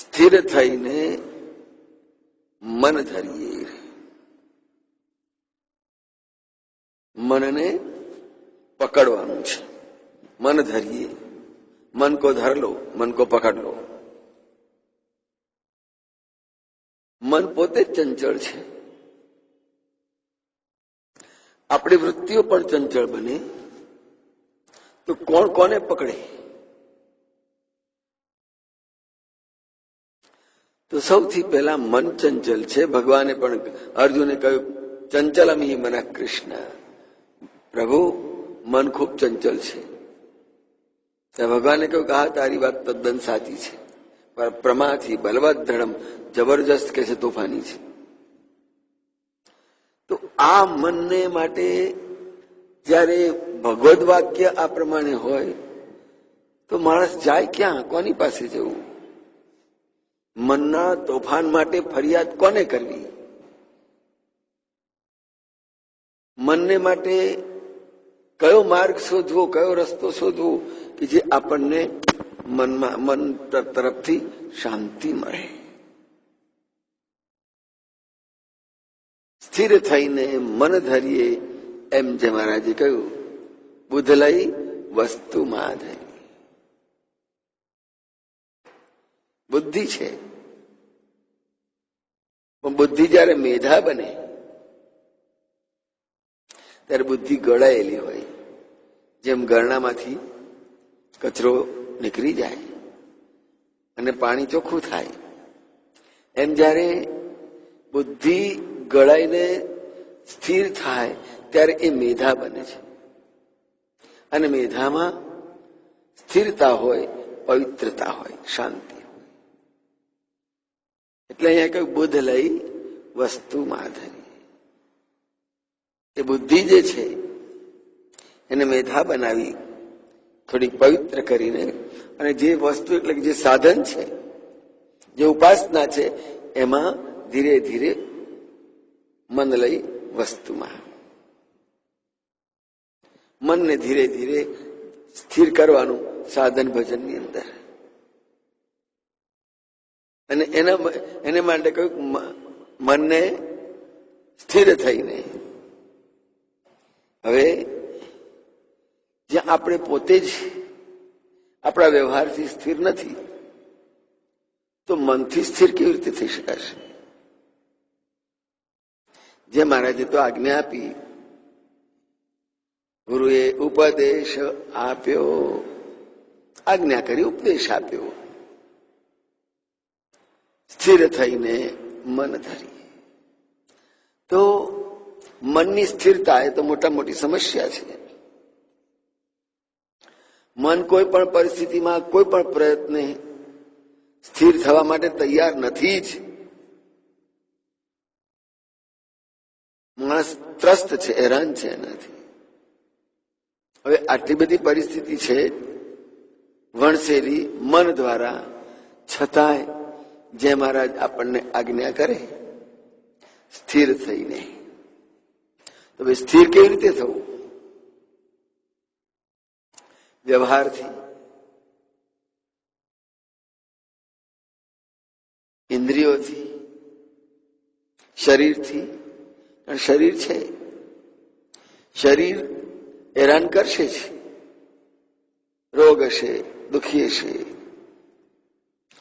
સ્થિર થઈને મન ધરીએ. મનને પકડવાનું છે. મન ધરીએ. મન કો ધર લો, મન કો પકડ લો. મન પોતે ચંચળ છે. આપણી વૃત્તિઓ પણ ચંચળ બને. તો કોણ કોને પકડે? તો સૌથી પહેલા મન ચંચલ છે. ભગવાને પણ અર્જુને કહ્યું ચંચલમ હિ મન કૃષ્ણ. પ્રભુ, મન ખૂબ ચંચલ છે. ભગવાને કહ્યું કે, હા, તારી વાત તદ્દન સાચી છે. પ્રમાથી બલવત ધડમ જબરજસ્ત કે છે તોફાની છે. તો આ મનને માટે જ્યારે ભગવદ વાક્ય આ પ્રમાણે હોય, તો માણસ જાય ક્યાં? કોની પાસે જવું? મનના તોફાન માટે ફરિયાદ કોને કરવી? મનને માટે કયો માર્ગ શોધવો, કયો રસ્તો શોધવો કે જે આપણને મનમાં, મન તરફથી શાંતિ મળે? સ્થિર થઈને મન ધરીએ એમ જે મહારાજે કહ્યું બુદ્ધ લઈ વસ્તુમાં ધરી બુદ્ધિ છે. પણ બુદ્ધિ જયારે મેધા બને, ત્યારે બુદ્ધિ ગળાયેલી હોય. જેમ ગરણામાંથી કચરો નીકળી જાય અને પાણી ચોખ્ખું થાય. એમ જ્યારે બુદ્ધિ ગળાઈને સ્થિર થાય, ત્યારે એ મેધા બને છે. અને મેધામાં સ્થિરતા હોય, પવિત્રતા હોય, શાંતિ. એટલે અહીંયા કહ્યું બુદ્ધ લઈ, વસ્તુ માધરી. એ બુદ્ધિ જે છે, એને મેધા બનાવી થોડી પવિત્ર કરીને, અને જે વસ્તુ એટલે જે સાધન છે, જે ઉપાસના છે, એમાં ધીરે ધીરે મન લઈ વસ્તુમાં. મનને ધીરે ધીરે સ્થિર કરવાનું સાધન ભજનની અંદર. અને એના એને માટે કહ્યું મનને સ્થિર થઈને હવે, જ્યાં આપણે પોતે જ આપણા વ્યવહારથી સ્થિર નથી, તો મનથી સ્થિર કેવી રીતે થઈ શકાશે? જે મહારાજે તો આજ્ઞા આપી, ગુરુએ ઉપદેશ આપ્યો, આજ્ઞા કરી ઉપદેશ આપ્યો. સ્થિર થઈને મન ધરી. તો મનની સ્થિરતા એ તો મોટા મોટી સમસ્યા છે. મન કોઈ પણ પરિસ્થિતિમાં કોઈ પણ પ્રયત્ને સ્થિર થવા માટે તૈયાર નથી જ. માણસ ત્રસ્ત છે, હેરાન છે એનાથી. હવે આટલી બધી પરિસ્થિતિ છે વણસેલી મન દ્વારા છતાંય જે મહારાજ આપણને આજ્ઞા કરે, સ્થિર થઈને. તો સ્થિર કેવી રીતે થવું? વ્યવહારથી. ઇન્દ્રિયોથી, શરીરથી. શરીર છે, શરીર હેરાન કરશે જ. રોગ હશે, દુખી હશે,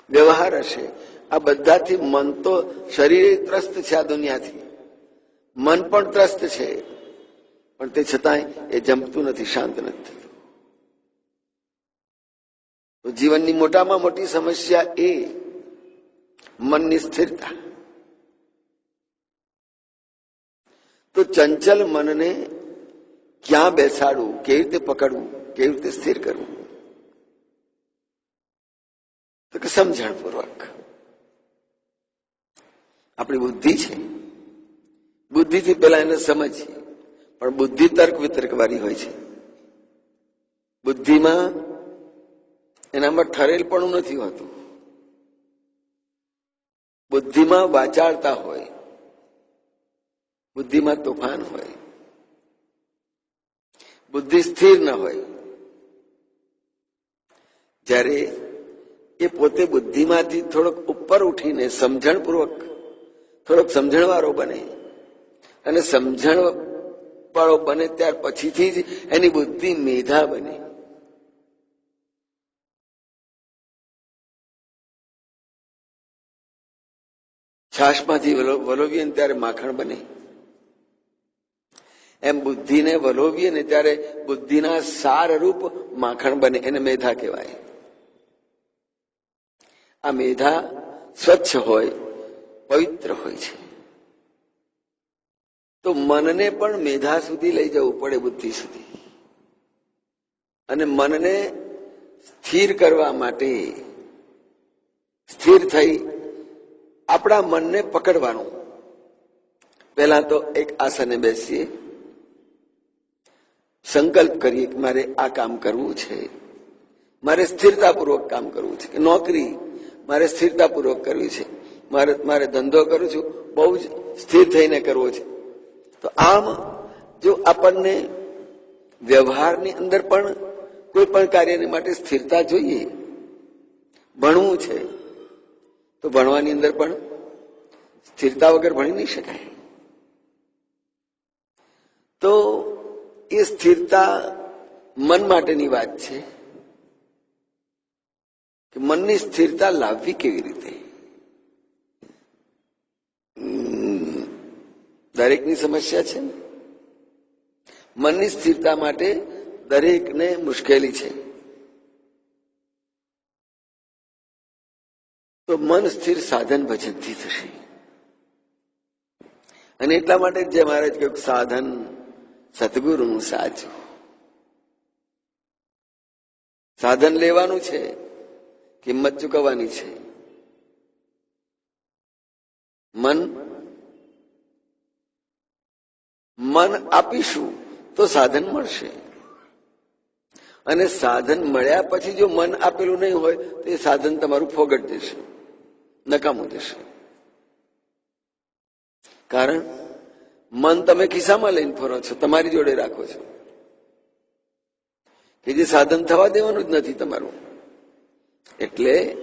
વ્યવહાર હશે. આ બધાથી મન તો શરીર ત્રસ્ત છે આ દુનિયાથી. મન પણ ત્રસ્ત છે. પણ તે છતાંય એ જમતું નથી, શાંત નથી થતું. જીવનની મોટામાં મોટી સમસ્યા એ મનની સ્થિરતા. તો ચંચલ મનને ક્યાં બેસાડવું, કેવી રીતે પકડવું, કેવી રીતે સ્થિર કરવું? તો કે સમજણપૂર્વક. આપણી બુદ્ધિ છે. બુદ્ધિથી પેલા એને સમજીએ. પણ બુદ્ધિ તર્ક વિતર્ક વાળી હોય છે. બુદ્ધિમાં એનામાં ઠરેલપણું નથી હોતું. બુદ્ધિમાં વાચાળતા હોય. બુદ્ધિમાં તોફાન હોય. બુદ્ધિ સ્થિર ન હોય. જ્યારે એ પોતે બુદ્ધિમાંથી થોડોક ઉપર ઉઠીને સમજણપૂર્વક થોડોક સમજણવાળો બને. અને સમજણ વાળો બને ત્યાર પછીથી જ એની બુદ્ધિ મેધા બને. છાશમાંથી વલોવીએ ને ત્યારે માખણ બને. એમ બુદ્ધિને વલોવીએ ને ત્યારે બુદ્ધિના સાર રૂપ માખણ બને, એને મેધા કહેવાય. આ મેધા સ્વચ્છ હોય પવિત્ર હોય છે. તો મનને પણ મેધા સુધી લઈ જવું પડે બુદ્ધિ સુધી. અને મનને સ્થિર કરવા માટે, સ્થિર થઈ આપણા મનને પકડવાનું. પહેલા તો એક આસને બેસીએ. સંકલ્પ કરીએ કે મારે આ કામ કરવું છે. મારે સ્થિરતાપૂર્વક કામ કરવું છે. કે નોકરી મારે સ્થિરતાપૂર્વક કરવી છે. મારે મારે ધંધો કરું છું, બહુ જ સ્થિર થઈને કરવો છે. તો આમ જો આપણને વ્યવહારની અંદર પણ કોઈ પણ કાર્યને માટે સ્થિરતા જોઈએ, ભણવું છે, તો ભણવાની અંદર પણ સ્થિરતા વગર ભણી નહીં શકાય. તો એ સ્થિરતા મન માટેની વાત છે કે મનની સ્થિરતા લાવવી કેવી રીતે? દરેકની સમસ્યા છે ને? મનની સ્થિરતા માટે દરેકને મુશ્કેલી છે. તો મન સ્થિર સાધન ભજનથી થશે. અને એટલા માટે જે મહારાજ કહ્યું સાધન સદગુરુનું સાચું સાધન લેવાનું છે, કિંમત ચૂકવવાની છે. મન મન આપીશું તો સાધન મળશે. અને સાધન મળ્યા પછી જો મન આપેલું નહીં હોય, તો એ સાધન તમારું ફોગટ દેશે, નકામું દેશે. કારણ, મન તમે ખિસ્સામાં લઈને ફરો છો, તમારી જોડે રાખો છો. કે જે સાધન થવા દેવાનું જ નથી તમારું. એટલે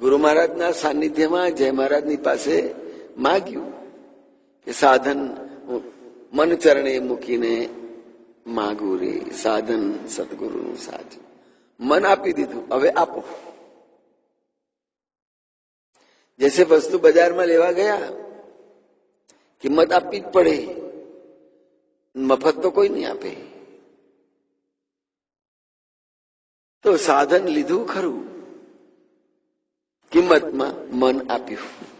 ગુરુ મહારાજના સાનિધ્યમાં જય મહારાજની પાસે માગ્યું કે સાધન મન ચરણે મૂકીને માગું રે સાધન સદગુરુનું સાચું મન આપી દીધું હવે આપો જૈસે વસ્તુ બજારમાં લેવા ગયા કિંમત આપવી જ પડે મફત તો કોઈ નહીં આપે તો સાધન લીધું ખરું કિંમતમાં મન આપ્યું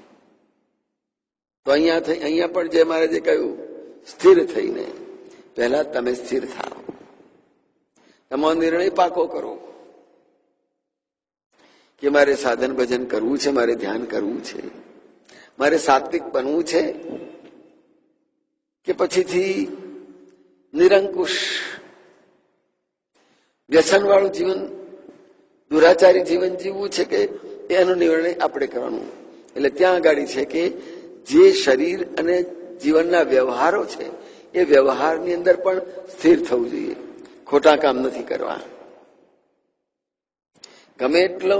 તો અહીંયા થઈ અહીંયા પણ જે મહારાજે કહ્યું સ્થિર થઈને પહેલા તમે સ્થિર થાઓ. તમારો નિર્ણય પાકો કરો કે મારે સાધન ભજન કરવું છે, મારે ધ્યાન કરવું છે, મારે સાત્વિક બનવું છે કે પછીથી નિરંકુશ વ્યસન વાળું જીવન, દુરાચારી જીવન જીવવું છે કે એનો નિર્ણય આપણે કરવાનો. એટલે ત્યાં આગળ છે કે જે શરીર અને જીવનના વ્યવહારો છે, એ વ્યવહારની અંદર પણ સ્થિર થવું જોઈએ. ખોટા કામ નથી કરવા. ગમે એટલો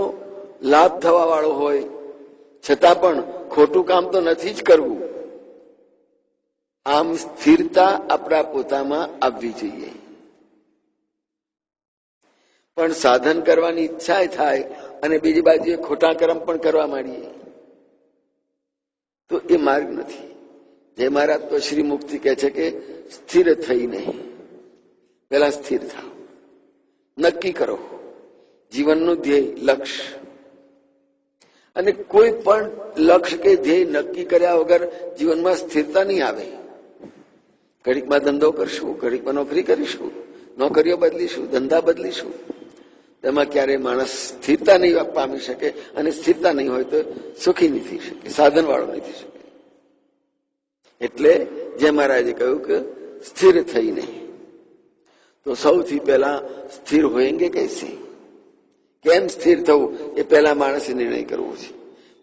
લાભ થવા વાળો હોય, છતાં પણ ખોટું કામ તો નથી જ કરવું. આમ સ્થિરતા આપણા પોતામાં આવવી જોઈએ. પણ સાધન કરવાની ઈચ્છા થાય અને બીજી બાજુએ ખોટા કર્મ પણ કરવા માંડીએ, તો એ માર્ગ નથી. જય મહારાજ તો શ્રી મુક્તિ કહે છે કે સ્થિર થઈને પેલા સ્થિર થાવ નક્કી કરો. જીવનનું ધ્યેય લક્ષ્ય અને કોઈ પણ લક્ષ્ય કે ધ્યેય નક્કી કર્યા વગર જીવનમાં સ્થિરતા નહીં આવે. ઘડીકમાં ધંધો કરશું, ઘડીકમાં નોકરી કરીશું, નોકરીઓ બદલીશું, ધંધા બદલીશું. તેમાં ક્યારે માણસ સ્થિરતા નહીં પામી શકે અને સ્થિરતા નહીં હોય તો સુખી નહીં થઈ શકે સાધન વાળો નહીં થઈ શકે. એટલે જે મહારાજે કહ્યું કે સ્થિર થઈને તો સૌથી પહેલા સ્થિર હોયંગે કૈસે? કેમ સ્થિર થવું? એ પહેલા માણસે નિર્ણય કરવો છે.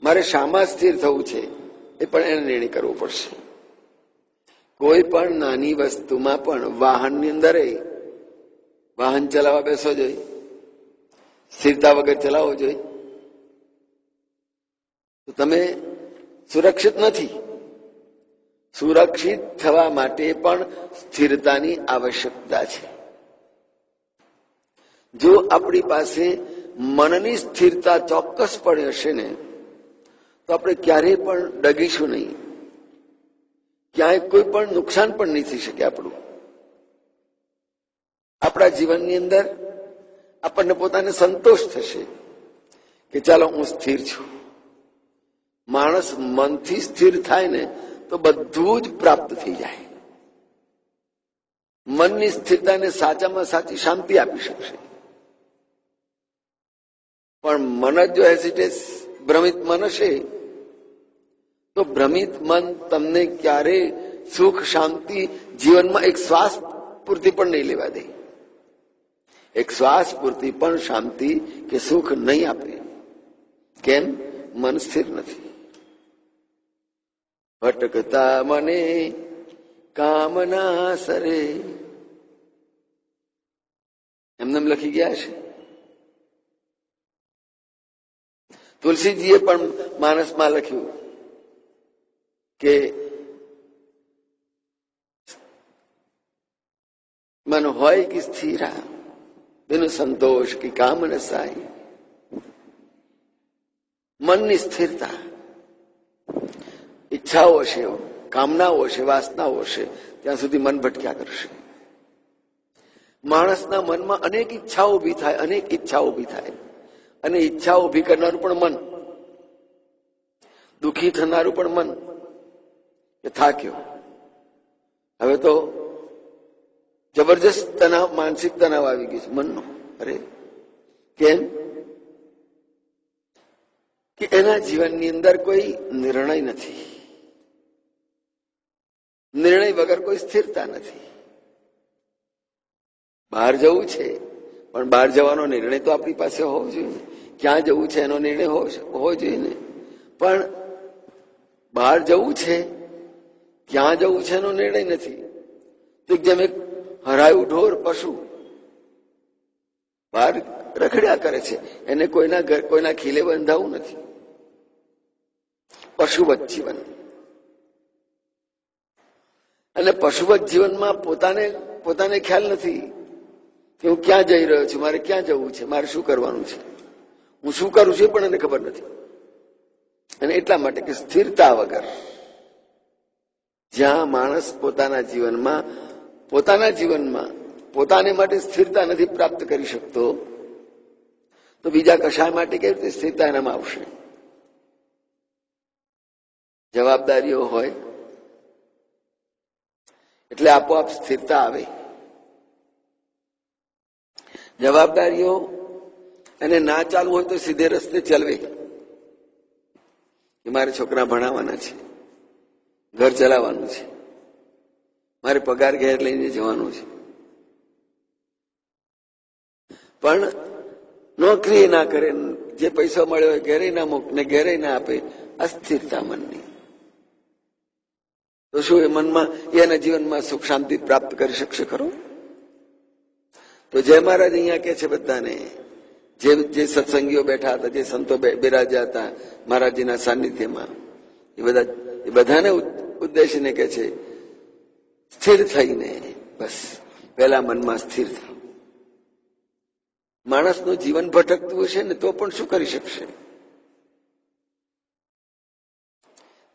મારે શામાં સ્થિર થવું છે, એ પણ એને નિર્ણય કરવો પડશે. કોઈ પણ નાની વસ્તુમાં પણ વાહનની અંદર વાહન ચલાવવા બેસવો જોઈએ સ્થિરતા વગર ચલાવવો જોઈએ તો તમે સુરક્ષિત નથી. સુરક્ષિત થવા માટે પણ સ્થિરતાની આવશ્યકતા છે. જો આપણી પાસે મનની સ્થિરતા ચોક્કસપણે હશે ને, તો આપણે ક્યારેય પણ ડગીશું નહીં. ક્યાંય કોઈ પણ નુકસાન પણ નહીં થઈ શકે આપણું. આપણા જીવનની અંદર આપણને પોતાને સંતોષ થશે કે ચાલો હું સ્થિર છું. માણસ મનથી સ્થિર થાય ને તો બધું જ પ્રાપ્ત થઈ જાય. મનની સ્થિરતાને સાચામાં સાચી શાંતિ આપી શકશે. પણ મન જ જો હેસિટેટ ભ્રમિત મન હશે, તો ભ્રમિત મન તમને ક્યારે સુખ, શાંતિ, જીવનમાં એક શ્વાસ પૂરતી પણ નહીં લેવા દે. એક શ્વાસ પૂરતી પણ શાંતિ કે સુખ નહીં આપે. કેમ? મન સ્થિર નથી. ભટકતા મને કામના સરે. એમને લખી ગયા છે. તુલસીજીએ પણ માનસમાં લખ્યું કે મન હોય કે સ્થિરા, બિન સંતોષ કે કામ ન મનની સ્થિરતા ઈચ્છાઓ છે કામનાઓ છે વાસનાઓ છે ત્યાં સુધી મન ભટક્યા કરશે. માણસના મનમાં અનેક ઈચ્છાઓ ઊભી થાય, અનેક ઈચ્છાઓ ઊભી થાય. અને ઈચ્છાઓ ઊભી કરનારું પણ મન. દુખી થનારું પણ મન. કે થાક્યો. હવે તો જબરજસ્ત તણાવ માનસિક તણાવ આવી ગયું છે મનનો. અરે, કેમ? કે એના જીવનની અંદર કોઈ નિર્ણય નથી. નિર્ણય વગર કોઈ સ્થિરતા નથી. બહાર જવું છે, પણ બહાર જવાનો નિર્ણય તો આપણી પાસે હોવો જોઈએ. ક્યાં જવું છે એનો નિર્ણય હોવો જોઈએ. ને પણ બહાર જવું છે, ક્યાં જવું છે એનો નિર્ણય નથી. જેમ એક હરાયું ઢોર પશુ બહાર રખડ્યા કરે છે, એને કોઈના કોઈના ખીલે બંધાવું નથી. પશુવત જીવન અને પશુવત જીવનમાં પોતાને પોતાને ખ્યાલ નથી કે હું ક્યાં જઈ રહ્યો છું, મારે ક્યાં જવું છે, મારે શું કરવાનું છે. હું શું કરું છું પણ એને ખબર નથી. અને એટલા માટે કે સ્થિરતા વગર જ્યાં માણસ પોતાના જીવનમાં પોતાના જીવનમાં, પોતાને માટે સ્થિરતા નથી પ્રાપ્ત કરી શકતો, તો બીજા કશા માટે કેવી રીતે સ્થિરતા એનામાં આવશે? જવાબદારીઓ હોય એટલે આપોઆપ સ્થિરતા આવે. જવાબદારીઓ અને ના ચાલવું હોય તો સીધે રસ્તે ચલવે. મારે છોકરા ભણાવવાના છે. ઘર ચલાવવાનું છે. મારે પગાર ઘેર લઈને જવાનું છે. પણ નોકરી ના કરે. જે પૈસા મળ્યો હોય ઘેરે ના મૂક ને ઘેરે ના આપે. અસ્થિરતા મનની. તો શું એ મનમાં, એના જીવનમાં સુખ શાંતિ પ્રાપ્ત કરી શકશે ખરો? તો જય મહારાજ અહીંયા કે છે બધાને, જે જે સત્સંગીઓ બેઠા હતા, જે સંતો બિરાજ્યા હતા મહારાજજીના સાનિધ્યમાં, એ બધા, એ બધાને ઉદ્દેશને કે છે, સ્થિર થઈને, બસ પેલા મનમાં સ્થિર થાવ. માણસનું જીવન ભટકતું હશે ને તો પણ શું કરી શકશે?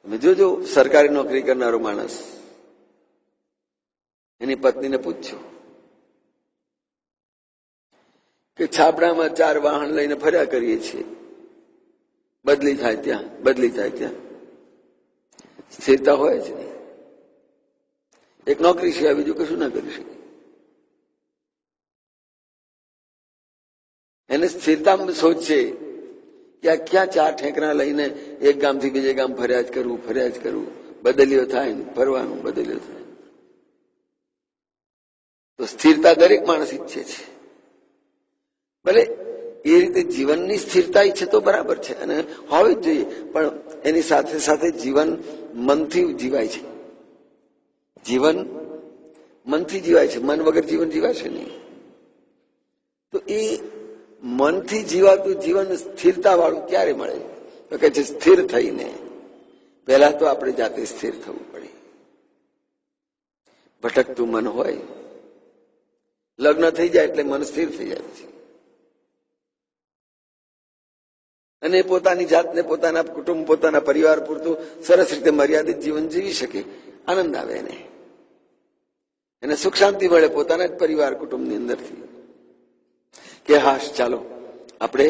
તમે જોજો સરકારી નોકરી કરનારો માણસ એની પત્નીને પૂછ્યો કે છાપડામાં ચાર વાહન લઈને ફર્યા કરીએ છીએ. બદલી થાય ત્યાં, બદલી થાય ત્યાં. સ્થિરતા હોય નહીં. એક નોકરી સિવાય બીજું કશું ના કરી શકે એને સ્થિરતા સોચશે કે ક્યાં ચાર ઠેકરા લઈને એક ગામથી બીજે ગામ ફરિયાદ કરવું ફરિયાદ કરવું. બદલ્યો થાય ફરવાનું બદલ્યો થાય. તો સ્થિરતા દરેક માણસ ઈચ્છે છે. ભલે એ રીતે જીવનની સ્થિરતા ઈચ્છે તો બરાબર છે અને હોવી જ જોઈએ, પણ એની સાથે સાથે જીવન મનથી જીવાય છે. જીવન મનથી જીવાય છે. મન વગર જીવન જીવાશે નહીં. તો એ મનથી જીવાતું જીવન સ્થિરતા વાળું ક્યારે મળે? તો કે સ્થિર થઈને. પહેલા તો આપણે જાતે સ્થિર થવું પડે. ભટકતું મન હોય. લગ્ન થઈ જાય એટલે મન સ્થિર થઈ જાય અને પોતાની જાતને પોતાના કુટુંબ, પોતાના પરિવાર પૂરતું સરસ રીતે મર્યાદિત જીવન જીવી શકે. આનંદ આવે એને. એને સુખ શાંતિ મળે પોતાના જ પરિવાર કુટુંબની અંદરથી. કે હાશ ચાલો. આપણે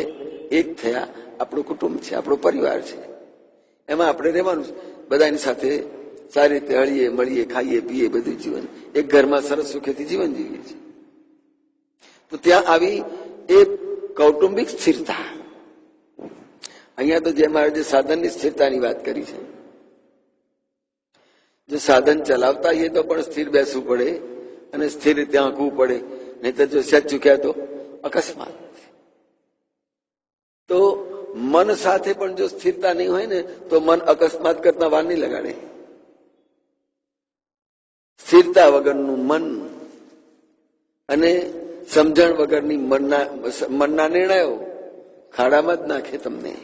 એક થયા. આપણું કુટુંબ છે, આપણો પરિવાર છે. એમાં આપણે રહેવાનું બધાની સાથે સારી રીતે હળીએ, મળીએ, ખાઈએ, પીએ, બધું જીવન. એક ઘરમાં સરસ સુખેથી જીવન જીવીએ છીએ. તો ત્યાં આવી એ કૌટુંબિક સ્થિરતા. અહીંયા તો જે મારે જે સાધનની સ્થિરતાની વાત કરી છે. જો સાધન ચલાવતા હોઈએ તો પણ સ્થિર બેસવું પડે અને સ્થિર રીતે આંકવું પડે. નહીં તો જો સેજ ચૂક્યા તો અકસ્માત. તો મન સાથે પણ જો સ્થિરતા નહીં હોય ને, તો મન અકસ્માત કરતા વાર નહીં લગાડે. સ્થિરતા વગરનું મન અને સમજણ વગરની મનના મનના નિર્ણયો ખાડામાં જ નાખે તમને.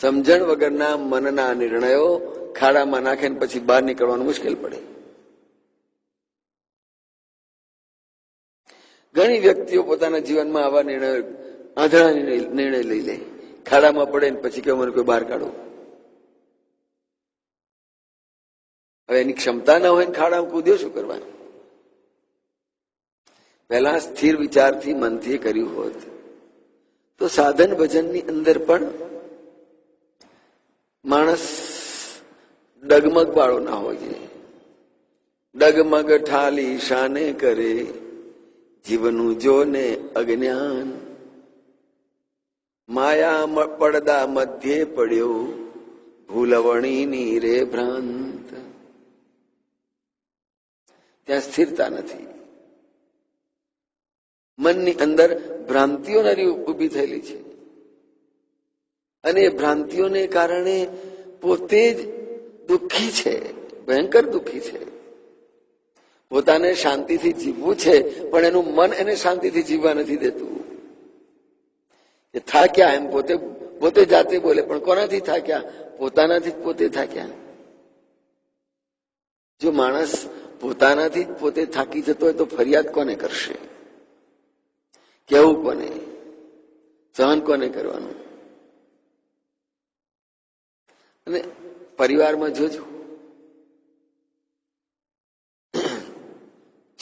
સમજણ વગરના મનના નિર્ણયો ખાડામાં નાખે ને પછી બહાર નીકળવાનું મુશ્કેલ પડે. ઘણી વ્યક્તિઓ પોતાના જીવનમાં આવા નિર્ણયો, આંધળા નિર્ણય લઈ લે. ખાડામાં પડે ને પછી કે મને કોઈ બહાર કાઢો. હવે એની ક્ષમતા ના હોય ને ખાડામાં કૂદ્યો શું કરવાનું? પહેલા સ્થિર વિચારથી મનથી કર્યું હોત, તો સાધન ભજનની અંદર પણ માણસ ડગમગ વાળો ના હોય ડગમગ ઠાલી શાને કરે. જીવનું જોને અજ્ઞાન. માયા પડદા મધ્યે પડ્યો ભૂલવણીની રે ભ્રાંત. ત્યાં સ્થિરતા નથી. મનની અંદર ભ્રાંતિઓ નરી ઊભી થયેલી છે. અને ભ્રાંતિઓને કારણે પોતે જ દુઃખી છે, ભયંકર દુઃખી છે. પોતાને શાંતિથી જીવવું છે, પણ એનું મન એને શાંતિથી જીવવા નથી દેતું. એ થાક્યા એમ પોતે પોતે જાતે બોલે, પણ કોનાથી થાક્યા? પોતાનાથી જ પોતે થાક્યા. જો માણસ પોતાનાથી જ પોતે થાકી જતો હોય તો ફરિયાદ કોને કરશે? કેવું કોને? સહન કોને કરવાનું? અને પરિવારમાં જોજો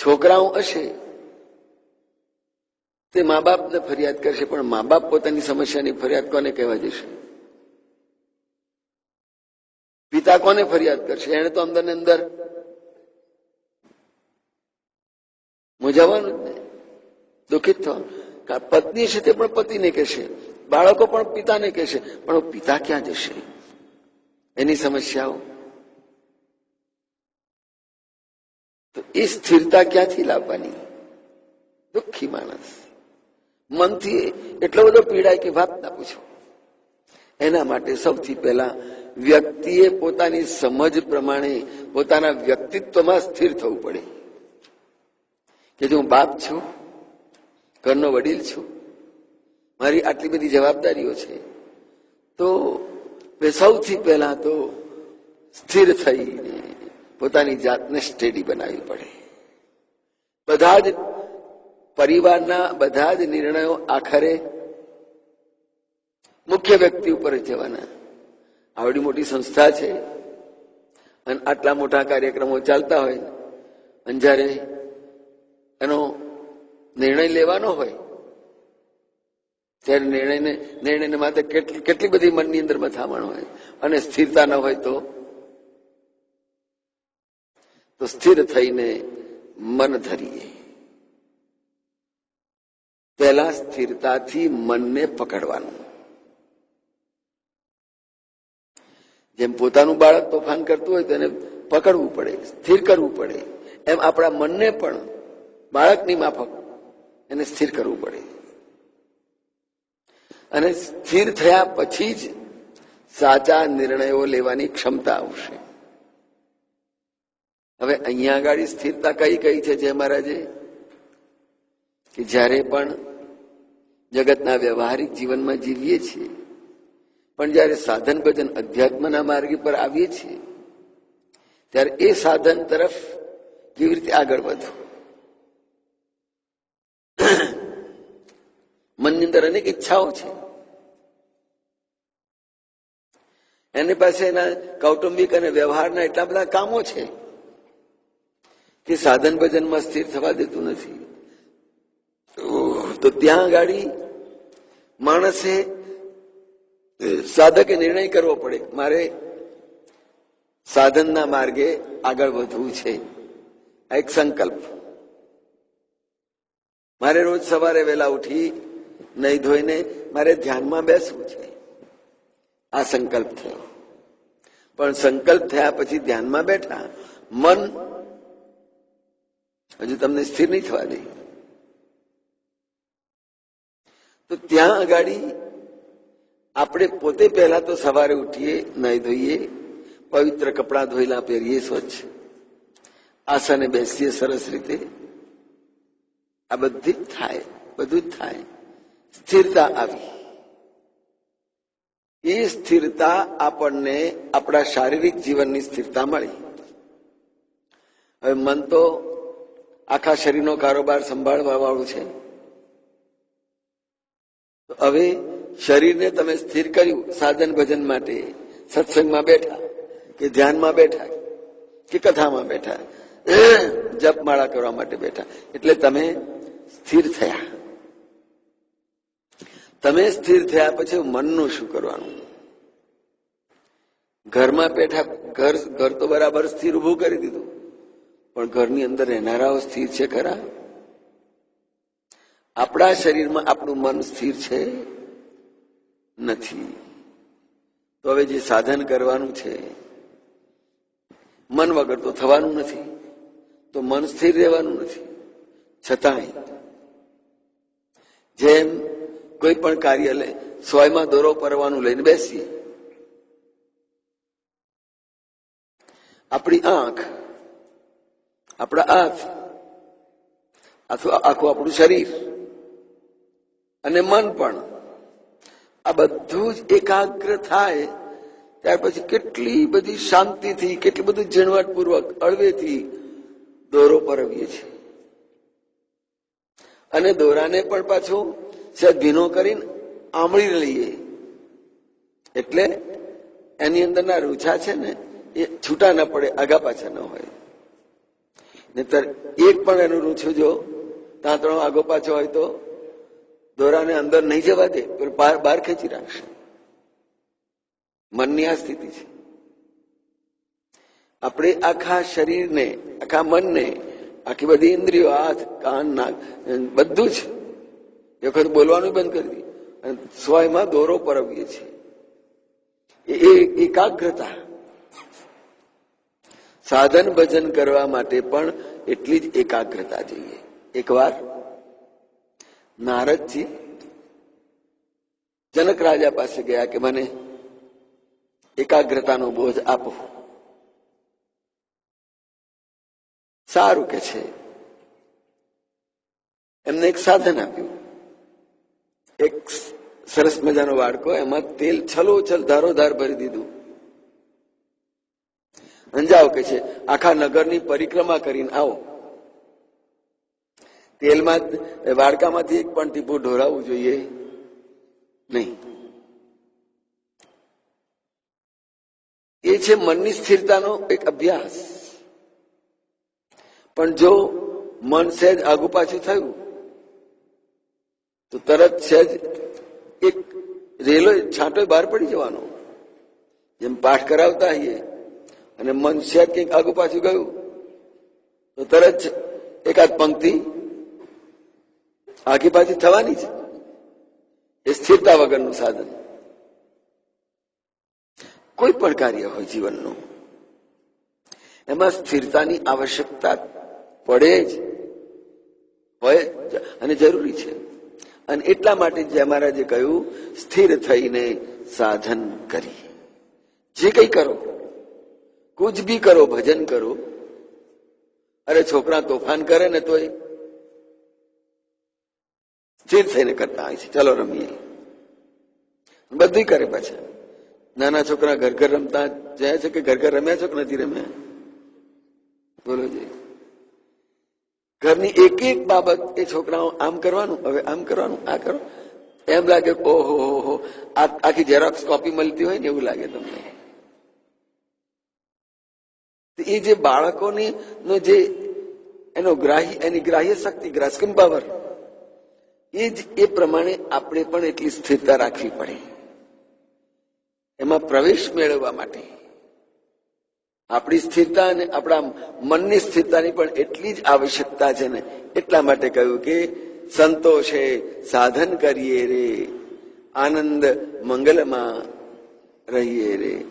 છોકરાઓ હશે, તે મા બાપને ફરિયાદ કરશે, પણ મા બાપ પોતાની સમસ્યાની ફરિયાદ કોને કહેવા જશે? પિતા કોને ફરિયાદ કરશે? એને તો અંદર ને અંદર મૂંઝાવાનું જ ને. દુઃખિત થવાનું. પત્ની છે તે પણ પતિને કહેશે, બાળકો પણ પિતાને કહેશે, પણ પિતા ક્યાં જશે? એની સમસ્યાઓ એ સ્થિરતા ક્યાંથી લાવવાની? દુઃખી માણસ. મનથી એટલો બધો પીડાય કે વાત ના પૂછો. એના માટે સૌથી પહેલા વ્યક્તિએ પોતાની સમજ પ્રમાણે પોતાના વ્યક્તિત્વમાં સ્થિર થવું પડે. કે જો હું બાપ છું, ઘરનો વડીલ છું, મારી આટલી બધી જવાબદારીઓ છે, તો સૌથી પહેલા તો સ્થિર થઈને પોતાની જાતને સ્ટેડી બનાવવી પડે. બધા જ પરિવારના બધા જ નિર્ણયો આખરે મુખ્ય વ્યક્તિ ઉપર જવાના. આવડી મોટી સંસ્થા છે. અને આટલા મોટા કાર્યક્રમો ચાલતા હોય અને જ્યારે એનો નિર્ણય લેવાનો હોય, ત્યારે નિર્ણયને નિર્ણયને માટે કેટલી કેટલી બધી મનની અંદર મથામણ હોય. અને સ્થિરતા ન હોય તો તો સ્થિર થઈને મન ધરીએ. પહેલા સ્થિરતાથી મનને પકડવાનું. જેમ પોતાનું બાળક તોફાન કરતું હોય તેને પકડવું પડે, સ્થિર કરવું પડે. એમ આપણા મનને પણ બાળકની માફક એને સ્થિર કરવું પડે. અને સ્થિર થયા પછી જ સાચા નિર્ણયો લેવાની ક્ષમતા આવશે. હવે અહીંયા આગળ સ્થિરતા કઈ કઈ છે જે મહારાજે? કે જ્યારે પણ જગતના વ્યવહારિક જીવનમાં જીવીએ છીએ, પણ જયારે સાધન ભજન અધ્યાત્મના માર્ગ પર આવીએ છીએ, ત્યારે એ સાધન તરફ કેવી રીતે આગળ વધવું મનની અંદર અનેક ઈચ્છાઓ છે. એની પાસે એના કૌટુંબિક અને વ્યવહારના એટલા બધા કામો છે. કે સાધન ભજનમાં સ્થિર થવા દેતું નથી. તો ત્યાં ગાડી માણસે સાધકે નિર્ણય કરવો પડે, મારે સાધનના માર્ગે આગળ વધવું છે. એક સંકલ્પ. મારે રોજ સવારે વહેલા ઉઠી નહીં ધોઈને, મારે ધ્યાનમાં બેસવું છે. આ સંકલ્પ થયો. પણ સંકલ્પ થયા પછી ધ્યાનમાં બેઠા, મન હજુ તમને સ્થિર નહીં થવા દે તો ત્યાં અગાડી આપણે પોતે પહેલા તો સવારે ઉઠીએ નહીં ધોઈએ, પવિત્ર કપડાં ધોયેલા, પહેરીએ, સ્વચ્છ. આસને બેસીએ સરસ રીતે. આ બધી જ થાય, બધું જ થાય. સ્થિરતા આવી. એ સ્થિરતા આપણને આપણા શારીરિક જીવનની સ્થિરતા મળી. હવે મન તો આખા શરીરનો કારોબાર સંભાળવા વાળું છે હવે શરીરને તમે સ્થિર કર્યું સાધન ભજન માટે, સત્સંગમાં બેઠા કે ધ્યાનમાં બેઠા કે કથામાં બેઠા, જપમાળા કરવા માટે બેઠા, એટલે તમે સ્થિર થયા. તમે સ્થિર થયા પછી મનનું શું કરવાનું? ઘરમાં બેઠા, ઘર ઘર તો બરાબર સ્થિર ઉભું કરી દીધું. પણ ઘરની અંદર રહેનારાઓ સ્થિર છે ખરા? આપણા શરીરમાં આપણું મન સ્થિર છે? નથી. તો હવે જે સાધન કરવાનું છે, મન વગર તો થવાનું નથી. તો મન સ્થિર રહેવાનું નથી. છતાંય, જેમ કોઈ પણ કાર્ય લે સોયમાં દોરો પરવાનું લઈને બેસીએ, આપણી આંખ આપણા હાથ અથવા આખું આપણું શરીર અને મન પણ આ બધું જ એકાગ્ર થાય, ત્યાર પછી કેટલી બધી શાંતિથી, કેટલી બધું ઝીણવટપૂર્વક અળવેથી દોરો પરવીએ છીએ. અને દોરાને પણ પાછો ભીનો કરીને આમળી લઈએ. એટલે એની અંદરના રૂછા છે ને, એ છૂટા ના પડે, આગા પાછા ન હોય. નહીતર એક પણ એનું રૂછું જો તાંતણો આગો પાછો હોય તો દોરાને અંદર નહીં જવા દે પેલું બહાર ખેંચી રાખશે. મનની આ સ્થિતિ છે. આપણે આખા શરીરને, આખા મનને, આખી બધી ઇન્દ્રિયો, હાથ, કાન, નાક બધું જ એ વખત બોલવાનું બંધ કરી દીધું. અને સ્વયંમાં દોરો પરવીએ છીએ. એ એકાગ્રતા. સાધન ભજન કરવા માટે પણ એટલી જ એકાગ્રતા જોઈએ. એકવાર નારદજી જનક રાજા પાસે ગયા કે મને એકાગ્રતાનો બોધ આપો. સારું કે છે. એમને એક સાધન આપ્યું. એક સરસ મજાનો વાડકો, એમાં તેલ છલોછલ ધારોધાર ભરી દીધું. અંજાવ કે છે, આખા નગરની પરિક્રમા કરીને આવો. તેલમાં વાડકામાંથી એક પણ ટીપું ઢોરાવવું જોઈએ નહીં. એ છે મનની સ્થિરતાનો એક અભ્યાસ. પણ જો મન સહેજ આગુ પાછું થયું, તો તરત સહેજ એક રેલો છાંટો બહાર પડી જવાનો. જેમ પાઠ કરાવતા હોઈએ અને મન છે કંઈક આગુ પાછું ગયું? તો તરત એકાદ પંક્તિ આખી પાછી થવાની છે. એ સ્થિરતા વગરનું સાધન. કોઈ પણ કાર્ય હોય જીવનનું, એમાં સ્થિરતાની આવશ્યકતા પડે જ હોય અને જરૂરી છે. અને એટલા માટે જે અમારા જે કહ્યું, સ્થિર થઈને સાધન કરી. જે કઈ કરો કુછ બી કરો ભજન કરો અરે છોકરા તોફાન કરે ને તોય સ્થિર થઈને કરતા હોય છે ચલો રમીએ બધું કરે પાછા નાના છોકરા ઘર ઘર રમતા જાય છે કે ઘર ઘર રમ્યા છો કે નથી રમ્યા બોલો જી ઘરની એક એક બાબત એ છોકરાઓ આમ કરવાનું હવે આમ કરવાનું આ કરો એમ લાગે કે ઓહો હો હો આ- આખી ઝેરોક્સ કોપી મળતી હોય ને એવું લાગે તમને તો એ જે બાળકોની જે એનો ગ્રાહ્ય એની ગ્રાહ્ય શક્તિ, ગ્રાસ્કિંગ પાવર, એ જ એ પ્રમાણે આપણે પણ એટલી સ્થિરતા રાખવી પડે. એમાં પ્રવેશ મેળવવા માટે. આપણી સ્થિરતા અને આપણા મનની સ્થિરતાની પણ એટલી જ આવશ્યકતા છે ને, એટલા માટે કહ્યું કે સંતોષે, સાધન કરીએ રે, આનંદ મંગલમાં રહીએ રે.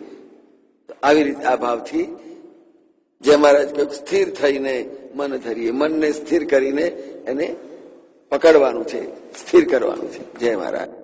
આવી રીતે આ ભાવથી જે મહારાજ કહ્યું સ્થિર થઈને મન ધરીએ, મનને સ્થિર કરીને એને પકડવાનું છે, સ્થિર કરવાનું છે. જય મહારાજ.